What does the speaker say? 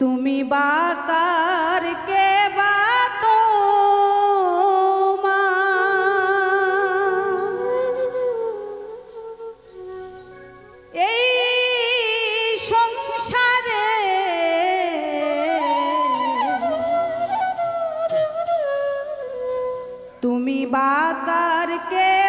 তুমি বাকার কে বা তোমার? এই সংসারে তুমি বাকার কে